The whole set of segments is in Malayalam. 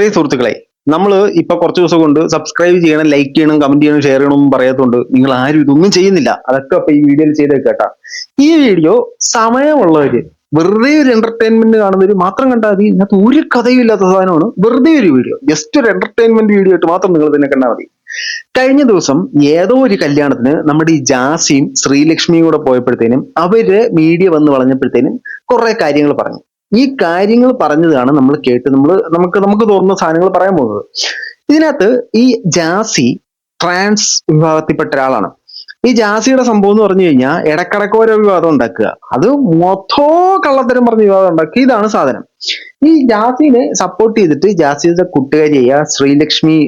പ്രിയ സുഹൃത്തുക്കളെ നമ്മൾ ഇപ്പൊ കുറച്ച് ദിവസം കൊണ്ട് സബ്സ്ക്രൈബ് ചെയ്യണം ലൈക്ക് ചെയ്യണം കമന്റ് ചെയ്യണം ഷെയർ ചെയ്യണം എന്ന് പറയാത്തതുകൊണ്ട് നിങ്ങൾ ആരും ഇതൊന്നും ചെയ്യുന്നില്ല. അതൊക്കെ അപ്പൊ ഈ വീഡിയോയിൽ ചെയ്ത് കേട്ടാ. ഈ വീഡിയോ സമയമുള്ളവര് വെറുതെ ഒരു എന്റർടൈൻമെന്റ് കാണുന്നവര് മാത്രം കണ്ടാൽ മതി. ഇതിനകത്ത് ഒരു കഥയും ഇല്ലാത്ത സാധനമാണ്. വെറുതെ ഒരു വീഡിയോ ജസ്റ്റ് ഒരു എന്റർടൈൻമെന്റ് വീഡിയോ ആയിട്ട് മാത്രം നിങ്ങൾ തന്നെ കണ്ടാൽ മതി. കഴിഞ്ഞ ദിവസം ഏതോ ഒരു കല്യാണത്തിന് നമ്മുടെ ഈ ജാസിയും ശ്രീലക്ഷ്മിയും കൂടെ പോയപ്പോഴത്തേനും അവർ മീഡിയ വന്ന് വളഞ്ഞപ്പോഴത്തേനും കുറെ കാര്യങ്ങൾ പറഞ്ഞു. ഈ കാര്യങ്ങൾ പറഞ്ഞതാണ് നമ്മൾ കേട്ട് നമ്മൾ നമുക്ക് നമുക്ക് തോന്നുന്ന സാധനങ്ങൾ പറയാൻ പോകുന്നത്. ഇതിനകത്ത് ഈ ജാസി ട്രാൻസ് വിഭാഗത്തിൽപ്പെട്ട ഒരാളാണ്. ഈ ജാസിയുടെ സംഭവം എന്ന് പറഞ്ഞു കഴിഞ്ഞാൽ ഇടക്കിടക്ക് ഓരോ വിവാദം ഉണ്ടാക്കുക. അത് മൊത്തോ കള്ളത്തരം പറഞ്ഞ വിവാദം ഉണ്ടാക്കുക. ഇതാണ് സാധനം. ഈ ജാസിനെ സപ്പോർട്ട് ചെയ്തിട്ട് ജാസിയുടെ കൂട്ടുകാരിയായ ശ്രീലക്ഷ്മി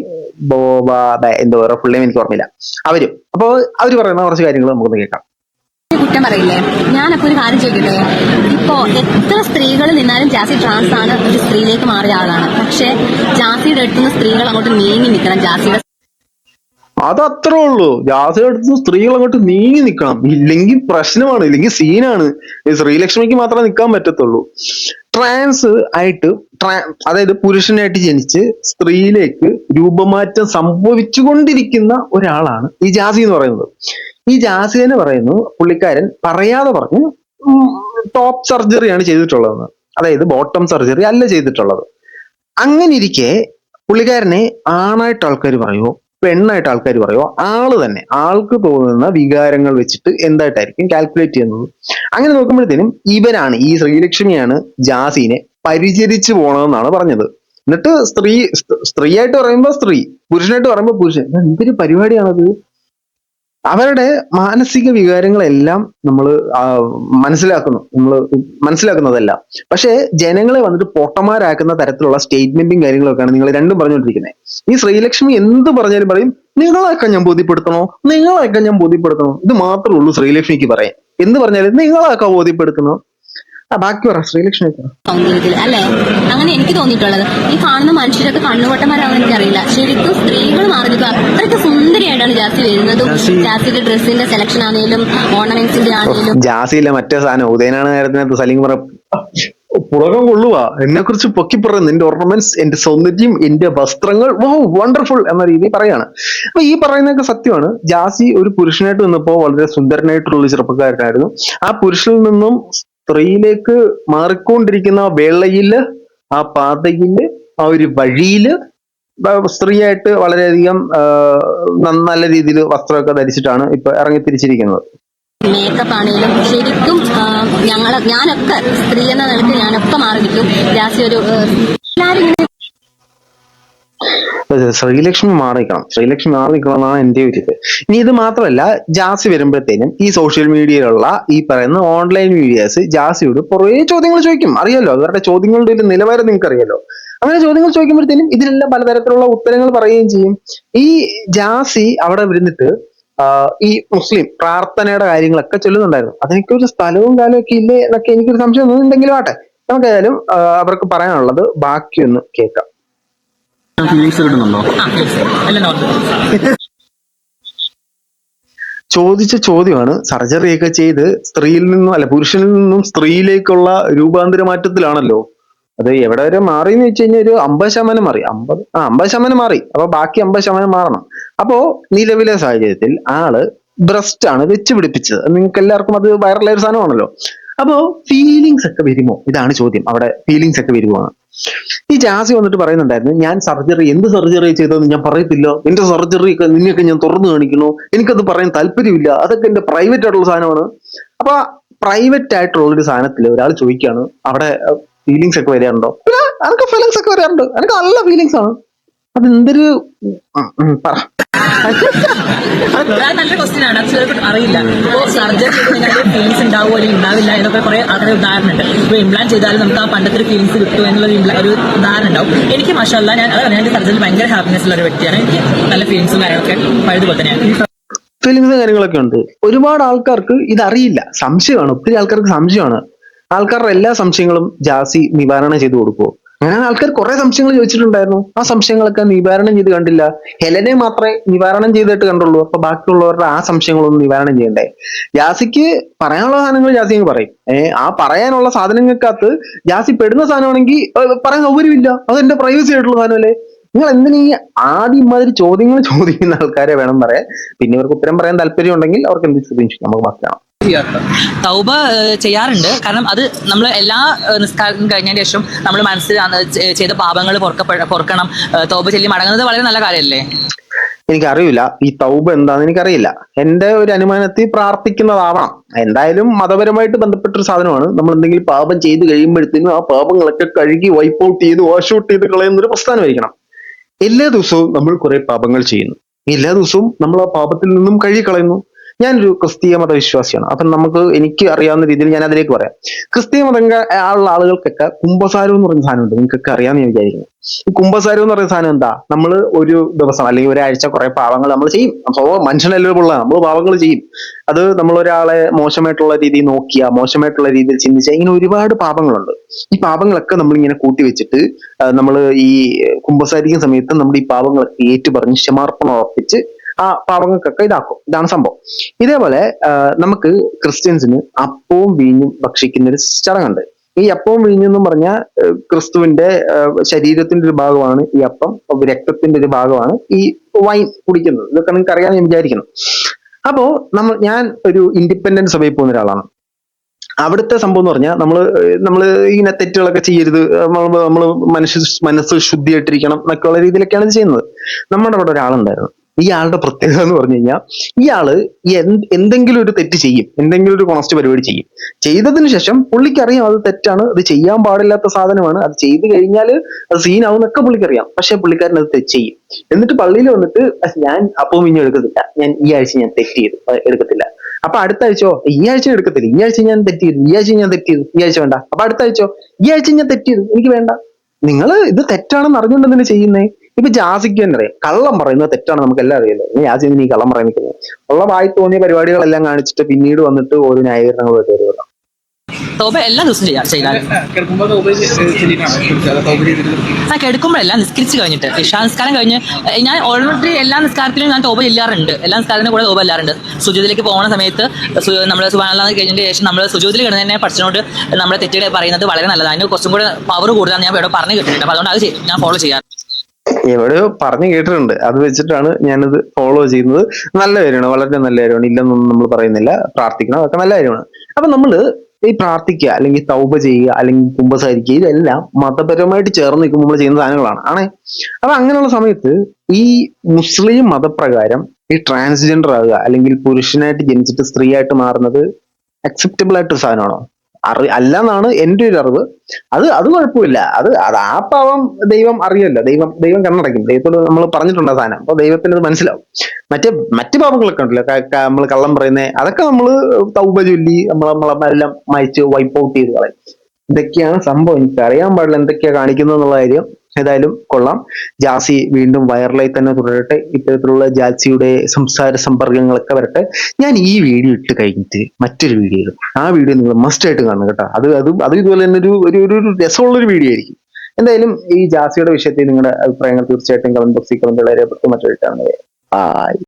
ബോബ എന്തോ ഫുൾ നെയിം എനിക്ക് ഓർമ്മയില്ല. അവരും. അപ്പോൾ അവർ പറയുന്ന കുറച്ച് കാര്യങ്ങൾ നമുക്കൊന്ന് കേൾക്കാം. കുറ്റം പറയില്ലേ? ഞാനപ്പോ ഒരു കാര്യം ചോദിക്കട്ടെ? ഇപ്പോ എത്ര സ്ത്രീകൾ നിന്നാലും ജാസി ട്രാൻസ് ആണ് ഒരു സ്ത്രീയിലേക്ക് മാറിയ ആളാണ്. പക്ഷെ ജാസിയുടെ അടുത്തുനിന്ന് സ്ത്രീകൾ അങ്ങോട്ട് നീങ്ങി നിൽക്കണം ജാസിയുടെ അത് അത്രേ ഉള്ളൂ. ജാസിയുടെ അടുത്ത് സ്ത്രീകൾ അങ്ങോട്ട് നീങ്ങി നിൽക്കണം. ഇല്ലെങ്കിൽ പ്രശ്നമാണ് ഇല്ലെങ്കിൽ സീനാണ്. ശ്രീലക്ഷ്മിക്ക് മാത്രമേ നിൽക്കാൻ പറ്റത്തുള്ളൂ. ട്രാൻസ് ആയിട്ട് ട്രാ- അതായത് പുരുഷനായിട്ട് ജനിച്ച് സ്ത്രീയിലേക്ക് രൂപമാറ്റം സംഭവിച്ചുകൊണ്ടിരിക്കുന്ന ഒരാളാണ് ഈ ജാസി എന്ന് പറയുന്നത്. ഈ ജാസി എന്ന് പറയുന്നു പുള്ളിക്കാരൻ പറയാതെ പറഞ്ഞ് ടോപ്പ് സർജറിയാണ് ചെയ്തിട്ടുള്ളതെന്ന്. അതായത് ബോട്ടം സർജറി അല്ല ചെയ്തിട്ടുള്ളത്. അങ്ങനെ ഇരിക്കെ പുള്ളിക്കാരനെ ആണായിട്ട് ആൾക്കാർ പറയുമോ പെണ്ണായിട്ട് ആൾക്കാർ പറയുമോ ആൾ തന്നെ. ആൾക്ക് തോന്നുന്ന വികാരങ്ങൾ വെച്ചിട്ട് എന്തായിട്ടായിരിക്കും കാൽക്കുലേറ്റ് ചെയ്യുന്നത്? അങ്ങനെ നോക്കുമ്പോഴത്തേനും ഇവനാണ് ഈ ശ്രീലക്ഷ്മിയാണ് ജാസിനെ പരിചരിച്ചു പോണതെന്നാണ് പറഞ്ഞത്. എന്നിട്ട് സ്ത്രീ സ്ത- സ്ത്രീയായിട്ട് പറയുമ്പോൾ സ്ത്രീ പുരുഷനായിട്ട് പറയുമ്പോൾ പുരുഷൻ. എന്തൊരു പരിപാടിയാണത്? അവരുടെ മാനസിക വികാരങ്ങളെല്ലാം നമ്മൾ മനസ്സിലാക്കുന്നു. നമ്മൾ മനസ്സിലാക്കുന്നതല്ല. പക്ഷേ ജനങ്ങളെ വന്നിട്ട് പൊട്ടന്മാരാക്കുന്ന തരത്തിലുള്ള സ്റ്റേറ്റ്മെന്റും കാര്യങ്ങളൊക്കെയാണ് നിങ്ങൾ രണ്ടും പറഞ്ഞുകൊണ്ടിരിക്കുന്നത്. ഈ ശ്രീലക്ഷ്മി എന്ത് പറഞ്ഞാലും പറയും നിങ്ങളെയൊക്കെ ഞാൻ ബോധ്യപ്പെടുത്തണോ? നിങ്ങളെയൊക്കെ ഞാൻ ബോധ്യപ്പെടുത്തണോ? ഇത് മാത്രമേ ഉള്ളൂ ശ്രീലക്ഷ്മിക്ക് പറയാൻ. എന്ത് പറഞ്ഞാലും നിങ്ങളെയൊക്കെ ബോധ്യപ്പെടുത്തണോ? ബാക്കി പറ ശ്രീലക്ഷ്മി സൗന്ദര്യത്തിൽ അല്ലെ? അങ്ങനെ എനിക്ക് തോന്നിയിട്ടുള്ളത് ഈ കാണുന്ന മനുഷ്യരൊക്കെ കണ്ണുവട്ടന്മാരാണെന്ന് എനിക്കറിയില്ല. ശരിക്കും സ്ത്രീകൾ മാറിയിട്ട് അത്രയ്ക്ക് സുന്ദരിയായിട്ടാണ് ജാസി വരുന്നതും. ജാസിയുടെ ഡ്രസ്സിന്റെ സെലക്ഷൻ ആണെങ്കിലും ഓർണമെന്റ്സിന്റെ ആണെങ്കിലും. ജാസിയിലെ മറ്റേ സാധനം ഉദയനാണ് നേരത്തിനകത്ത് സലീം പറ. പുറകം കൊള്ളുക എന്നെ കുറിച്ച് പൊക്കി പറയുന്നു എന്റെ ഓർണമെന്റ്സ് എന്റെ സൗന്ദര്യം എന്റെ വസ്ത്രങ്ങൾ. ഓ വണ്ടർഫുൾ എന്ന രീതിയിൽ പറയാണ്. അപ്പൊ ഈ പറയുന്നതൊക്കെ സത്യമാണ്. ജാസി ഒരു പുരുഷനായിട്ട് നിന്നപ്പോ വളരെ സുന്ദരനായിട്ടുള്ള ചെറുപ്പക്കാരനായിരുന്നു. ആ പുരുഷനിൽ നിന്നും സ്ത്രീയിലേക്ക് മാറിക്കൊണ്ടിരിക്കുന്ന വേളയിൽ ആ പാതയിൽ ആ ഒരു വഴിയിൽ സ്ത്രീയായിട്ട് വളരെയധികം നല്ല രീതിയിൽ വസ്ത്രമൊക്കെ ധരിച്ചിട്ടാണ് ഇപ്പൊ ഇറങ്ങി തിരിച്ചിരിക്കുന്നത് മേക്കപ്പ് ആണെങ്കിലും ശരിക്കും ഞങ്ങൾ ഞാനൊക്കെ സ്ത്രീ എന്ന നിലയ്ക്ക് ഞാനൊക്കെ മാറി നിൽക്കും ജാസി ഒരു ശ്രീലക്ഷ്മി മാറി നിൽക്കണം ശ്രീലക്ഷ്മി മാറി നിൽക്കണം എന്നാണ് എന്റെ ഇനി ഇത് മാത്രമല്ല ജാസി വരുമ്പോഴത്തേനും ഈ സോഷ്യൽ മീഡിയയിലുള്ള ഈ പറയുന്ന ഓൺലൈൻ മീഡിയാസ് ജാസിയോട് കുറേ ചോദ്യങ്ങൾ ചോദിക്കും. അറിയാലോ അവരുടെ ചോദ്യങ്ങളുടെ ഒരു നിലവാരം നിങ്ങൾക്ക് അറിയാലോ അങ്ങനെ ചോദ്യങ്ങൾ ചോദിക്കുമ്പോഴത്തേനും ഇതിനെല്ലാം പലതരത്തിലുള്ള ഉത്തരങ്ങൾ പറയുകയും ചെയ്യും. ഈ ജാസി അവിടെ വരുന്നിട്ട് ഈ മുസ്ലിം പ്രാർത്ഥനയുടെ കാര്യങ്ങളൊക്കെ ചൊല്ലുന്നുണ്ടായിരുന്നു. അതിനൊക്കെ ഒരു സ്ഥലവും കാലവും ഒക്കെ ഇല്ലേ എന്നൊക്കെ എനിക്കൊരു സംശയം തോന്നുന്നുണ്ടെങ്കിലും ആട്ടെ. നമുക്കായാലും അവർക്ക് പറയാനുള്ളത് ബാക്കിയൊന്ന് കേൾക്കാം. ഫീലിങ്സ് കിട്ടുന്നുണ്ടോ എല്ലാം ചോദിച്ച ചോദ്യമാണ് സർജറി ഒക്കെ ചെയ്ത് സ്ത്രീയിൽ നിന്നും അല്ല പുരുഷനിൽ നിന്നും സ്ത്രീയിലേക്കുള്ള രൂപാന്തര മാറ്റത്തിലാണല്ലോ. അത് എവിടെ വരെ മാറി എന്ന് വെച്ച് കഴിഞ്ഞാൽ ഒരു അമ്പത് ശതമാനം മാറി. അമ്പത് ആ അമ്പത് ശതമാനം മാറി. അപ്പൊ ബാക്കി അമ്പത് ശതമാനം മാറണം. അപ്പോ നിലവിലെ സാഹചര്യത്തിൽ ആൾ ബ്രസ്റ്റ് ആണ് വെച്ച് പിടിപ്പിച്ചത് നിങ്ങൾക്ക് എല്ലാവർക്കും അത് വൈറലായ ഒരു സാധനമാണല്ലോ. അപ്പോ ഫീലിങ്സ് ഒക്കെ വരുമോ? ഇതാണ് ചോദ്യം. അവിടെ ഫീലിങ്സ് ഒക്കെ വരുമോ ഈ ജാസി വന്നിട്ട് പറയുന്നുണ്ടായിരുന്നു ഞാൻ സർജറി എന്ത് സർജറി ചെയ്തതെന്ന് ഞാൻ പറയത്തില്ല. എന്റെ സർജറി ഒക്കെ നിന്നെയൊക്കെ ഞാൻ തുറന്നു കാണിക്കുന്നു. എനിക്കത് പറയാൻ താല്പര്യമില്ല. അതൊക്കെ എന്റെ പ്രൈവറ്റ് ആയിട്ടുള്ള സാധനമാണ്. അപ്പൊ പ്രൈവറ്റ് ആയിട്ടുള്ള ഒരു സാധനത്തിൽ ഒരാൾ ചോദിക്കുകയാണ് അവിടെ ഫീലിങ്സ് ഒക്കെ വരാറുണ്ടോ? അനക്ക് ഫീലിങ്സ് ഒക്കെ വരാറുണ്ട്. അനക്ക് നല്ല ഫീലിങ്സ് ആണ്. അത് എന്തൊരു ഉം, ഉം, പറ. അത് നല്ല ക്വസ്റ്റ്യൻ ആണ്. ചിലർക്ക് അറിയില്ല. ഇപ്പോൾ സർജറി ചെയ്ത് കഴിഞ്ഞാൽ ഫീലിങ്സ് ഉണ്ടാവുമോ അല്ലെങ്കിൽ ഉണ്ടാവില്ല എന്നൊക്കെ കുറെ അങ്ങനെ ഉദാഹരണം ഉണ്ട് ഇപ്പോൾ ഇംപ്ലാന്റ് ചെയ്താൽ നമുക്ക് ആ പണ്ടത്തെ ഒരു ഫീലിങ്സ് കിട്ടും എന്നുള്ളൊരു ഒരു ഉദാഹരണം ഉണ്ടാവും. എനിക്ക് മഷല്ല ഞാൻ അതാണ് ഞാൻ സർജറിയിൽ ഭയങ്കര ഹാപ്പിനെസ് ഉള്ള ഒരു വ്യക്തിയാണ്. എനിക്ക് നല്ല ഫീലിങ്സും കാര്യങ്ങളൊക്കെ പഴയതുപോലെ തന്നെയാണ്. ഫീലിങ്സ് കാര്യങ്ങളൊക്കെ ഉണ്ട്. ഒരുപാട് ആൾക്കാർക്ക് ഇതറിയില്ല. സംശയമാണ്. ഒത്തിരി ആൾക്കാർക്ക് സംശയമാണ്. ആൾക്കാരുടെ എല്ലാ സംശയങ്ങളും ജാസി നിവാരണം ചെയ്തു കൊടുക്കുമോ അങ്ങനെ ആൾക്കാർ കുറെ സംശയങ്ങൾ ചോദിച്ചിട്ടുണ്ടായിരുന്നു. ആ സംശയങ്ങളൊക്കെ നിവാരണം ചെയ്ത് കണ്ടില്ല. ഹെലനെ മാത്രമേ നിവാരണം ചെയ്തിട്ട് കണ്ടുള്ളൂ. അപ്പൊ ബാക്കിയുള്ളവരുടെ ആ സംശയങ്ങളൊന്നും നിവാരണം ചെയ്യണ്ടേ? ജാസിക്ക് പറയാനുള്ള സാധനങ്ങൾ ജാസി അങ്ങ് പറയും. ഏഹ് ആ പറയാനുള്ള സാധനങ്ങൾക്കകത്ത് ജാസി പെടുന്ന സാധനമാണെങ്കിൽ പറയാൻ സൗകര്യമില്ല. അതെന്റെ പ്രൈവസി ആയിട്ടുള്ള സാധനമല്ലേ? നിങ്ങൾ എന്തിനീ ആദ്യം ഇമാതിരി ചോദ്യങ്ങൾ ചോദിക്കുന്ന ആൾക്കാരെ വേണം പറയാൻ. പിന്നെ ഇവർക്ക് ഉത്തരം പറയാൻ താല്പര്യം ഉണ്ടെങ്കിൽ അവർക്ക് എന്ത് ചോദ്യം നമുക്ക് ബാക്കിയാണ് തൗബ ചെയ്യാറുണ്ട്. കാരണം അത് നമ്മൾ എല്ലാ നിസ്കാരം കഴിഞ്ഞതിന് ശേഷം നമ്മൾ മനസ്സിൽ ചെയ്ത പാപങ്ങൾ പൊറക്കണം. പൊറുക്കണം തൗബ ചൊല്ലി മടങ്ങുന്നത് വളരെ നല്ല കാര്യമല്ലേ എനിക്കറിയില്ല. ഈ തൗബ എന്താന്ന് എനിക്കറിയില്ല. എന്റെ ഒരു അനുമാനത്തിൽ പ്രാർത്ഥിക്കുന്നതാവണം എന്തായാലും മതപരമായിട്ട് ബന്ധപ്പെട്ട ഒരു സാധനമാണ്. നമ്മൾ എന്തെങ്കിലും പാപം ചെയ്ത് കഴിയുമ്പോഴത്തേനും ആ പാപങ്ങളൊക്കെ കഴുകി വൈപ്പ് ഔട്ട് ചെയ്ത് വാഷ് ഔട്ട് ചെയ്ത് കളയുന്ന ഒരു പ്രസ്ഥാനമായിരിക്കണം. എല്ലാ ദിവസവും നമ്മൾ കുറെ പാപങ്ങൾ ചെയ്യുന്നു. എല്ലാ ദിവസവും നമ്മൾ ആ പാപത്തിൽ നിന്നും കഴുകി കളയുന്നു. ഞാനൊരു ക്രിസ്തീയ മതവിശ്വാസിയാണ്. അപ്പം നമുക്ക് എനിക്ക് അറിയാവുന്ന രീതിയിൽ ഞാൻ അതിലേക്ക് പറയാം. ക്രിസ്തീയ മതം ഉള്ള ആളുകൾക്കൊക്കെ കുംഭസാരം എന്ന് പറയുന്ന സാധനമുണ്ട്. നിങ്ങൾക്കൊക്കെ അറിയാമെന്ന് ഞാൻ വിചാരിക്കുന്നു. ഈ കുംഭസാരം എന്ന് പറയുന്ന സാധനം എന്താ? നമ്മൾ ഒരു ദിവസം അല്ലെങ്കിൽ ഒരാഴ്ച കുറെ പാവങ്ങൾ നമ്മൾ ചെയ്യും. മനുഷ്യനെല്ലാം ഉള്ള നമ്മൾ പാവങ്ങൾ ചെയ്യും. അത് നമ്മൾ ഒരാളെ മോശമായിട്ടുള്ള രീതിയിൽ നോക്കിയ മോശമായിട്ടുള്ള രീതിയിൽ ചിന്തിച്ച ഇങ്ങനെ ഒരുപാട് പാപങ്ങളുണ്ട്. ഈ പാപങ്ങളൊക്കെ നമ്മൾ ഇങ്ങനെ കൂട്ടി വെച്ചിട്ട് നമ്മൾ ഈ കുംഭസാരിക്കുന്ന സമയത്ത് നമ്മുടെ ഈ പാപങ്ങളൊക്കെ ഏറ്റുപറഞ്ഞ് ക്ഷമാർപ്പണം ഉറപ്പിച്ച് ആ പാവങ്ങൾക്കൊക്കെ ഇതാക്കും. ഇതാണ് സംഭവം. ഇതേപോലെ നമുക്ക് ക്രിസ്ത്യൻസിന് അപ്പവും വീഞ്ഞും ഭക്ഷിക്കുന്ന ഒരു ചടങ്ങുണ്ട്. ഈ അപ്പവും വീഞ്ഞും എന്ന് പറഞ്ഞാൽ ക്രിസ്തുവിന്റെ ശരീരത്തിന്റെ ഒരു ഭാഗമാണ് ഈ അപ്പം രക്തത്തിന്റെ ഒരു ഭാഗമാണ് ഈ വൈൻ കുടിക്കുന്നത്. ഇതൊക്കെ നിങ്ങൾക്ക് അറിയാൻ ഞാൻ വിചാരിക്കുന്നു. അപ്പോ നമ്മൾ ഞാൻ ഒരു ഇൻഡിപെൻഡന്റ് സഭയിൽ പോകുന്ന ഒരാളാണ്. അവിടുത്തെ സംഭവം എന്ന് പറഞ്ഞാൽ നമ്മൾ നമ്മൾ ഇങ്ങനെ തെറ്റുകളൊക്കെ ചെയ്യരുത്. നമ്മൾ മനുഷ്യ മനസ്സ് ശുദ്ധിയായിട്ടിരിക്കണം എന്നൊക്കെയുള്ള രീതിയിലൊക്കെയാണ് ഇത് ചെയ്യുന്നത്. നമ്മുടെ അവിടെ ഒരാളുണ്ടായിരുന്നു. ഈ ആളുടെ പ്രത്യേകത എന്ന് പറഞ്ഞു കഴിഞ്ഞാൽ ഇയാൾ എന്ത് എന്തെങ്കിലും ഒരു തെറ്റ് ചെയ്യും എന്തെങ്കിലും ഒരു കൊണസ്റ്റ് പരിപാടി ചെയ്യും. ചെയ്തതിന് ശേഷം പുള്ളിക്കറിയാം അത് തെറ്റാണ് അത് ചെയ്യാൻ പാടില്ലാത്ത സാധനമാണ് അത് ചെയ്തു കഴിഞ്ഞാൽ അത് സീനാവും എന്നൊക്കെ പുള്ളിക്കറിയാം. പക്ഷെ പുള്ളിക്കാരൻ അത് തെറ്റ് ചെയ്യും. എന്നിട്ട് പള്ളിയിൽ വന്നിട്ട് ഞാൻ അപ്പം ഇനി എടുക്കത്തില്ല. ഞാൻ ഈ ആഴ്ച ഞാൻ തെറ്റ് ചെയ്തു. എടുക്കത്തില്ല. അപ്പൊ അടുത്ത ആഴ്ചയോ? ഈ ആഴ്ച എടുക്കത്തില്ല. ഈ ആഴ്ച ഞാൻ തെറ്റ് ചെയ്തു. ഈ ആഴ്ച ഞാൻ തെറ്റ് ചെയ്തു. ഈ ആഴ്ച വേണ്ട. അപ്പൊ അടുത്ത ആഴ്ചയോ? ഈ ആഴ്ച ഞാൻ തെറ്റ് ചെയ്തു. എനിക്ക് വേണ്ട. നിങ്ങൾ ഇത് തെറ്റാണെന്ന് അറിഞ്ഞുകൊണ്ട് എന്തിനാ ചെയ്യുന്നേ? ഇപ്പൊ ജാസിക്ക് തന്നെ അറിയാം. കള്ളം പറയുന്നത് തെറ്റാണ് നമുക്ക് എല്ലാം അറിയില്ല ജാസി നീ കള്ളം പറയുന്നത് നിൽക്കുന്നത്? ഉള്ള വായി തോന്നിയ പരിപാടികളെല്ലാം കാണിച്ചിട്ട് പിന്നീട് വന്നിട്ട് ഓരോ ന്യായീകരണങ്ങളുമായിട്ട് വരുവാണ് തൗബ എല്ലാ ദിവസവും ചെയ്യാം ചെയ്താൽ കിടക്കുമ്പോഴല്ല നിസ്കരിച്ച് കഴിഞ്ഞിട്ട്. ഇഷാ നിസ്കാരം കഴിഞ്ഞ് ഞാൻ ഓൾറെഡി എല്ലാ നിസ്കാരത്തിലും ഞാൻ തോബ ചെല്ലാറുണ്ട്. എല്ലാ നിസ്കാരത്തിനും കൂടെ തോബ ചെല്ലാറുണ്ട്. സുജൂതിലേക്ക് പോകുന്ന സമയത്ത് നമ്മൾ സുബാനല്ലാന്ന് കഴിഞ്ഞതിന് ശേഷം നമ്മൾ സുജൂതിൽ കിടന്നതിനെ പഠിച്ചതുകൊണ്ട് നമ്മളെ തെറ്റുകൾ പറയുന്നത് വളരെ നല്ലതാണ്. അതിന് കുറച്ചും കൂടെ പവർ കൂടുതലാണ് ഞാൻ ഇവിടെ പറഞ്ഞു കിട്ടുന്നുണ്ട് അപ്പോൾ അതുകൊണ്ട് അത്. ഞാൻ ഫോളോ ചെയ്യാറ്. എവിടെയോ പറഞ്ഞു കേട്ടിട്ടുണ്ട്. അത് വെച്ചിട്ടാണ് ഞാനിത് ഫോളോ ചെയ്യുന്നത്. നല്ല കാര്യമാണ്. വളരെ നല്ല കാര്യമാണ്. ഇല്ലെന്നൊന്നും നമ്മൾ പറയുന്നില്ല. പ്രാർത്ഥിക്കണം. അതൊക്കെ നല്ല കാര്യമാണ്. അപ്പൊ നമ്മൾ ഈ പ്രാർത്ഥിക്കുക അല്ലെങ്കിൽ തൗപ ചെയ്യുക അല്ലെങ്കിൽ കുംഭസാരിക്കുക ഇതെല്ലാം മതപരമായിട്ട് ചേർന്ന് നിൽക്കുമ്പോൾ നമ്മൾ ചെയ്യുന്ന സാധനങ്ങളാണ്. ആണേ? അപ്പൊ അങ്ങനെയുള്ള സമയത്ത് ഈ മുസ്ലിം മതപ്രകാരം ഈ ട്രാൻസ്ജെൻഡർ ആകുക അല്ലെങ്കിൽ പുരുഷനായിട്ട് ജനിച്ചിട്ട് സ്ത്രീയായിട്ട് മാറുന്നത് അക്സെപ്റ്റബിൾ ആയിട്ടൊരു സാധനമാണോ? അറി അല്ലെന്നാണ് എന്റെ ഒരു അറിവ്. അത് അത് കുഴപ്പമില്ല. അത് അത് ആ പാവം ദൈവം അറിയല്ല. ദൈവം ദൈവം കണ്ണടയ്ക്കും. ദൈവത്തോട് നമ്മൾ പറഞ്ഞിട്ടുണ്ട് സാധനം. അപ്പൊ ദൈവത്തിന് അത് മനസ്സിലാവും. മറ്റേ മറ്റു പാപങ്ങളൊക്കെ ഉണ്ടല്ലോ. നമ്മൾ കള്ളം പറയുന്നത് അതൊക്കെ നമ്മൾ തൗബ ചൊല്ലി നമ്മൾ നമ്മളെല്ലാം മയച്ച് വൈപ്പ് ഔട്ട് ചെയ്ത് കളയും. ഇതൊക്കെയാണ് സംഭവം. എനിക്ക് അറിയാൻ പാടില്ല എന്തൊക്കെയാ കാണിക്കുന്നത് എന്നുള്ള കാര്യം. ഏതായാലും കൊള്ളാം. ജാസി വീണ്ടും വൈറലായി തന്നെ തുടരട്ടെ. ഇത്തരത്തിലുള്ള ജാസിയുടെ സംസാര സമ്പർക്കങ്ങളൊക്കെ വരട്ടെ. ഞാൻ ഈ വീഡിയോ ഇട്ട് കഴിഞ്ഞിട്ട് മറ്റൊരു വീഡിയോ ഇടും. ആ വീഡിയോ നിങ്ങൾ മസ്റ്റ് ആയിട്ട് കാണും കേട്ടോ. അത് അത് അത് ഇതുപോലെ തന്നെ ഒരു ഒരു ഒരു- രസമുള്ളൊരു വീഡിയോ ആയിരിക്കും. എന്തായാലും ഈ ജാസിയുടെ വിഷയത്തിൽ നിങ്ങളുടെ അഭിപ്രായങ്ങൾ തീർച്ചയായിട്ടും കമന്റ് ബോക്സിൽ കമന്റ് വളരെ മറ്റൊരു ബൈ